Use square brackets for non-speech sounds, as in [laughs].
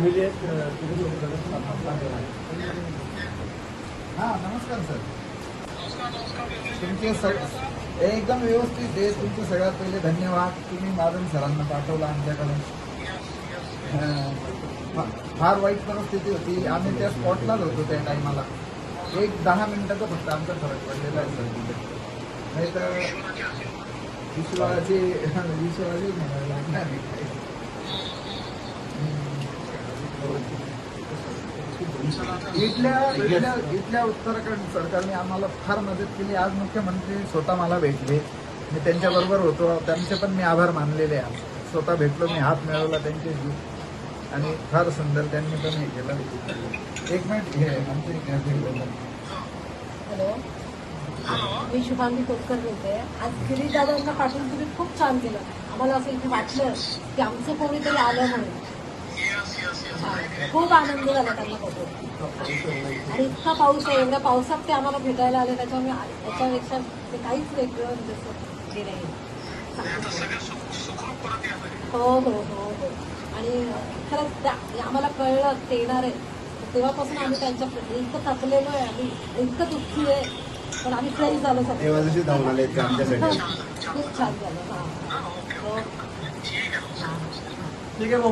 Family आहेत हा नमस्कार सर. तुमचे सग एकदम व्यवस्थित आहे. तुमचे सगळ्यात पहिले धन्यवाद. तुम्ही माधन सरांना पाठवलं आमच्याकडे फार वाईट परिस्थिती होती. आम्ही त्या स्पॉटलाच होतो त्या टायमाला. एक दहा मिनिटाचा फक्त आमचा फरक पडलेला आहे सर तिथे. [laughs] नाही तर विश्वाची विश्वाची म्हणायला लागणार नाही. इथल्या इथल्या इथल्या उत्तराखंड सरकारने आम्हाला फार मदत केली. आज मुख्यमंत्री स्वतः मला भेटले. मी त्यांच्याबरोबर होतो. त्यांचे पण मी आभार मानलेले आहे स्वतः भेटलो मी हात मिळवला त्यांच्याशी आणि फार सुंदर त्यांनी पण हे केलं. एक मिनिट हे आमचे हॅलो. मी शुभांगी कोतकर बोलते. आज गिरीदादांना पाठवून तुम्ही खूप छान केलं. आम्हाला असं इथे वाटलं की आमचं कोणीतरी आलं म्हणून. खूप आनंद झाला त्यांना बघून. आणि इतका पाऊस आहे एवढ्या पावसात ते आम्हाला भेटायला आले त्याच्यामुळे त्याच्यापेक्षा ते काहीच वेगळं असं हे नाही. हो हो हो हो. आणि खरंच आम्हाला कळलं ते येणार आहे तेव्हापासून आम्ही त्यांच्या इतकं थकलेलो आहे आम्ही. इतकं दुःखी आहे. पण आम्ही फ्रेश झालो खूप छान झालं. हा. हो. ठीक आहे